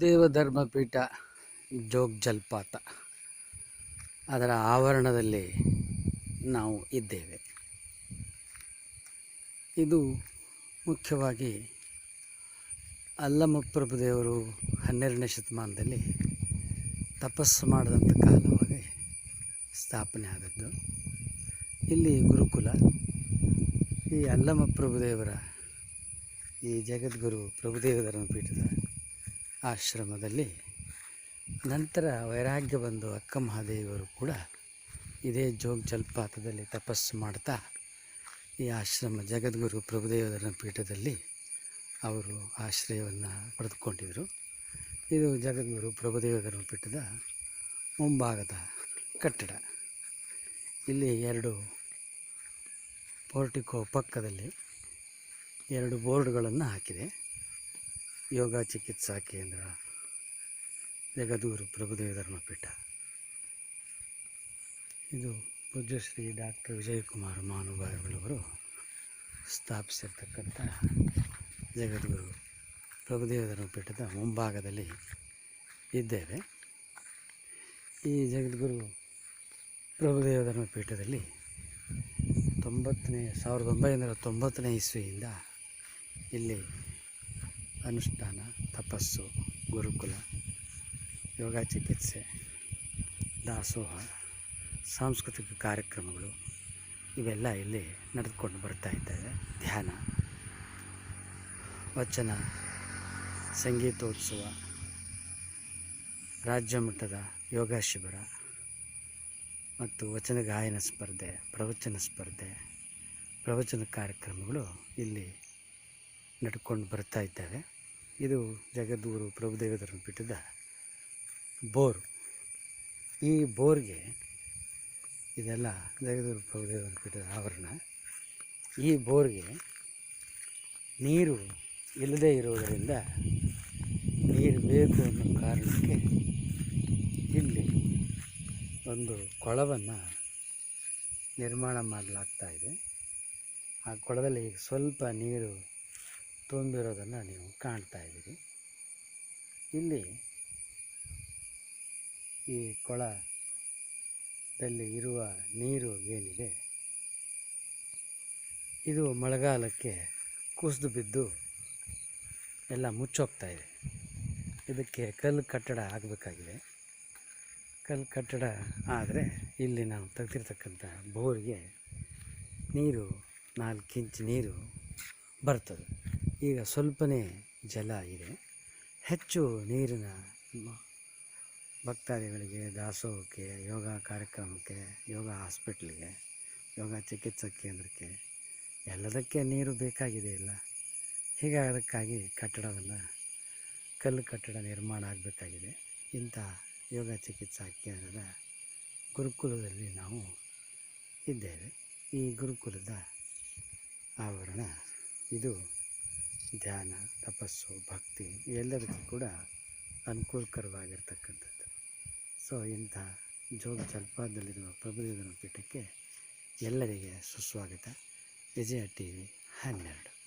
ದೇವ ಧರ್ಮಪೀಠ ಜೋಗ ಜಲಪಾತ. ಅದರ ಆವರಣದಲ್ಲಿ ನಾವು ಇದ್ದೇವೆ. ಇದು ಮುಖ್ಯವಾಗಿ ಅಲ್ಲಮಪ್ರಭು ದೇವರು ಹನ್ನೆರಡನೇ ಶತಮಾನದಲ್ಲಿ ತಪಸ್ಸು ಮಾಡಿದಂಥ ಕಾಲವಾಗಿ ಸ್ಥಾಪನೆ ಆದದ್ದು. ಇಲ್ಲಿ ಗುರುಕುಲ, ಈ ಅಲ್ಲಮಪ್ರಭು ದೇವರ ಈ ಜಗದ್ಗುರು ಪ್ರಭುದೇವ ಧರ್ಮಪೀಠದ ಆಶ್ರಮದಲ್ಲಿ ನಂತರ ವೈರಾಗ್ಯ ಬಂದು ಅಕ್ಕ ಮಹಾದೇವಿಯವರು ಕೂಡ ಇದೇ ಜೋಗ ಜಲಪಾತದಲ್ಲಿ ತಪಸ್ಸು ಮಾಡ್ತಾ ಈ ಆಶ್ರಮ ಜಗದ್ಗುರು ಪ್ರಭುದೇವರ ಪೀಠದಲ್ಲಿ ಅವರು ಆಶ್ರಯವನ್ನು ಪಡೆದುಕೊಂಡಿದ್ದರು. ಇದು ಜಗದ್ಗುರು ಪ್ರಭುದೇವರ ಪೀಠದ ಮುಂಭಾಗದ ಕಟ್ಟಡ. ಇಲ್ಲಿ ಎರಡು ಪೋರ್ಟಿಕೋ ಪಕ್ಕದಲ್ಲಿ ಎರಡು ಬೋರ್ಡ್ಗಳನ್ನು ಹಾಕಿದೆ. ಯೋಗ ಚಿಕಿತ್ಸಾ ಕೇಂದ್ರ ಜಗದೂರು ಪ್ರಭುದೇವ ಧರ್ಮಪೀಠ. ಇದು ಪೂಜ್ಯಶ್ರೀ ಡಾಕ್ಟರ್ ವಿಜಯಕುಮಾರ್ ಮಹಾನುಭಾವಿಗಳವರು ಸ್ಥಾಪಿಸಿರ್ತಕ್ಕಂಥ ಜಗದ್ಗುರು ಪ್ರಭುದೇವ ಧರ್ಮಪೀಠದ ಮುಂಭಾಗದಲ್ಲಿ ಇದ್ದೇವೆ. ಈ ಜಗದ್ಗುರು ಪ್ರಭುದೇವ ಧರ್ಮಪೀಠದಲ್ಲಿ ತೊಂಬತ್ತನೇ, ಸಾವಿರದ ಒಂಬೈನೂರ ತೊಂಬತ್ತನೇ ಇಸ್ವಿಯಿಂದ ಇಲ್ಲಿ ಅನುಷ್ಠಾನ, ತಪಸ್ಸು, ಗುರುಕುಲ, ಯೋಗ ಚಿಕಿತ್ಸೆ, ದಾಸೋಹ, ಸಾಂಸ್ಕೃತಿಕ ಕಾರ್ಯಕ್ರಮಗಳು ಇವೆಲ್ಲ ಇಲ್ಲಿ ನಡೆದುಕೊಂಡು ಬರ್ತಾ ಇದ್ದಾವೆ. ಧ್ಯಾನ, ವಚನ, ಸಂಗೀತೋತ್ಸವ, ರಾಜ್ಯ ಮಟ್ಟದ ಯೋಗ ಶಿಬಿರ ಮತ್ತು ವಚನ ಗಾಯನ ಸ್ಪರ್ಧೆ, ಪ್ರವಚನ ಸ್ಪರ್ಧೆ, ಪ್ರವಚನ ಕಾರ್ಯಕ್ರಮಗಳು ಇಲ್ಲಿ ನಡ್ಕೊಂಡು ಬರ್ತಾ ಇದ್ದಾವೆ. ಇದು ಜಗದ್ಗುರು ಪ್ರಭುದೇವದರನ್ನು ಬಿಟ್ಟಿದ್ದ ಬೋರ್. ಈ ಬೋರ್ಗೆ ಇದೆಲ್ಲ ಜಗದ್ಗುರು ಪ್ರಭುದೇವ ಧರ್ಮಪೀಠದ ಆವರಣ. ಈ ಬೋರ್ಗೆ ನೀರು ಇಲ್ಲದೇ ಇರುವುದರಿಂದ ನೀರು ಬೇಕು ಅನ್ನೋ ಕಾರಣಕ್ಕೆ ಇಲ್ಲಿ ಒಂದು ಕೊಳವನ್ನು ನಿರ್ಮಾಣ ಮಾಡಲಾಗ್ತಾ ಇದೆ. ಆ ಕೊಳದಲ್ಲಿ ಸ್ವಲ್ಪ ನೀರು ತುಂಬಿರೋದನ್ನು ನೀವು ಕಾಣ್ತಾ ಇದ್ದೀರಿ. ಇಲ್ಲಿ ಈ ಕೊಳದಲ್ಲಿ ಇರುವ ನೀರು ಏನಿದೆ, ಇದು ಮಳೆಗಾಲಕ್ಕೆ ಕುಸಿದು ಬಿದ್ದು ಎಲ್ಲ ಮುಚ್ಚೋಗ್ತಾ ಇದೆ. ಇದಕ್ಕೆ ಕಲ್ಲು ಕಟ್ಟಡ ಆಗಬೇಕಾಗಿದೆ. ಕಲ್ಲು ಕಟ್ಟಡ ಆದರೆ ಇಲ್ಲಿ ನಾವು ತೆಗೆದಿರ್ತಕ್ಕಂಥ ಬೋರಿಗೆ ನೀರು ನಾಲ್ಕು ಇಂಚ್ ನೀರು ಬರ್ತದೆ. ಈಗ ಸ್ವಲ್ಪನೇ ಜಲ ಇದೆ. ಹೆಚ್ಚು ನೀರಿನ ಭಕ್ತಾದಿಗಳಿಗೆ ದಾಸೋಹಕ್ಕೆ, ಯೋಗ ಕಾರ್ಯಕ್ರಮಕ್ಕೆ, ಯೋಗ ಹಾಸ್ಪಿಟ್ಲಿಗೆ, ಯೋಗ ಚಿಕಿತ್ಸಾ ಕೇಂದ್ರಕ್ಕೆ ಎಲ್ಲದಕ್ಕೆ ನೀರು ಬೇಕಾಗಿದೆ ಇಲ್ಲ. ಹೀಗೆ ಅದಕ್ಕಾಗಿ ಕಟ್ಟಡವನ್ನು, ಕಲ್ಲು ಕಟ್ಟಡ ನಿರ್ಮಾಣ ಆಗಬೇಕಾಗಿದೆ. ಇಂಥ ಯೋಗ ಚಿಕಿತ್ಸಾ ಕೇಂದ್ರದ ಗುರುಕುಲದಲ್ಲಿ ನಾವು ಇದ್ದೇವೆ. ಈ ಗುರುಕುಲದ ಆವರಣ ಇದು. ಧ್ಯಾನ, ತಪಸ್ಸು, ಭಕ್ತಿ ಎಲ್ಲದಕ್ಕೂ ಕೂಡ ಅನುಕೂಲಕರವಾಗಿರ್ತಕ್ಕಂಥದ್ದು. ಸೊ ಇಂಥ ಜೋಗ ಜಲಪಾತದಲ್ಲಿರುವ ಪ್ರಭುದೇವನ ಪೀಠಕ್ಕೆ ಎಲ್ಲರಿಗೆ ಸುಸ್ವಾಗತ. ವಿಜಯ ಟಿ ವಿ ಹನ್ನೆರಡು.